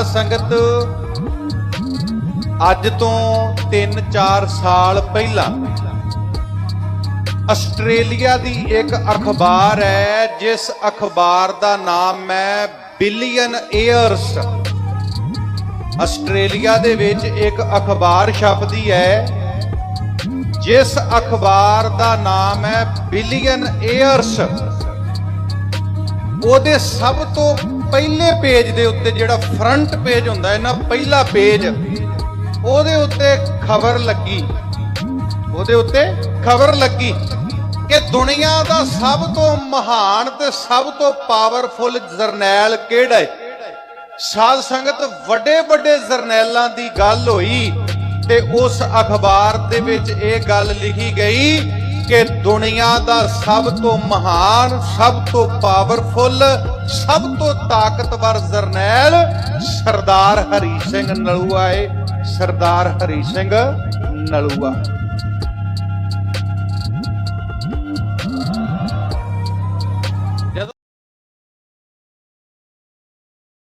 ਸਾਧ ਸੰਗਤ, ਅੱਜ ਤੋਂ 3-4 ਸਾਲ ਪਹਿਲਾਂ ਆਸਟ੍ਰੇਲੀਆ ਦੀ ਇੱਕ ਅਖਬਾਰ ਹੈ, ਜਿਸ ਅਖਬਾਰ ਦਾ ਨਾਮ ਹੈ ਬਿਲੀਅਨ ਏਅਰਸ ਆਸਟ੍ਰੇਲੀਆ ਦੇ ਵਿੱਚ ਇੱਕ ਅਖਬਾਰ ਛਪਦੀ ਹੈ, ਜਿਸ ਅਖਬਾਰ ਦਾ ਨਾਮ ਹੈ ਬਿਲੀਅਨ ਏਅਰਸ ਉਹਦੇ ਸਭ ਤੋਂ ਪਹਿਲੇ ਪੇਜ ਦੇ ਉੱਤੇ ਜਿਹੜਾ ਫਰੰਟ ਪੇਜ ਹੁੰਦਾ ਹੈ ਨਾ, ਪਹਿਲਾ ਪੇਜ ਉਹਦੇ ਉੱਤੇ ਖਬਰ ਲੱਗੀ। ਉਹਦੇ ਉੱਤੇ ਖਬਰ ਲੱਗੀ ਕਿ ਦੁਨੀਆ ਦਾ ਸਭ ਤੋਂ ਮਹਾਨ ਤੇ ਸਭ ਤੋਂ ਪਾਵਰਫੁਲ ਜਰਨੈਲ ਕਿਹੜਾ ਹੈ? ਸਾਧ ਸੰਗਤ ਵੱਡੇ ਵੱਡੇ ਜਰਨੈਲਾਂ ਦੀ ਗੱਲ ਹੋਈ ਤੇ ਉਸ ਅਖਬਾਰ ਦੇ ਵਿੱਚ ਇਹ ਗੱਲ ਲਿਖੀ ਗਈ ਕਿ ਦੁਨੀਆ ਦਾ ਸਭ ਤੋਂ ਮਹਾਨ, ਸਭ ਤੋਂ ਪਾਵਰਫੁੱਲ ਸਭ ਤੋਂ ਤਾਕਤਵਰ ਜਰਨੈਲ ਸਰਦਾਰ ਹਰੀ ਸਿੰਘ ਨਲੂਆ ਏ। ਸਰਦਾਰ ਹਰੀ ਸਿੰਘ ਨਲੂਆ।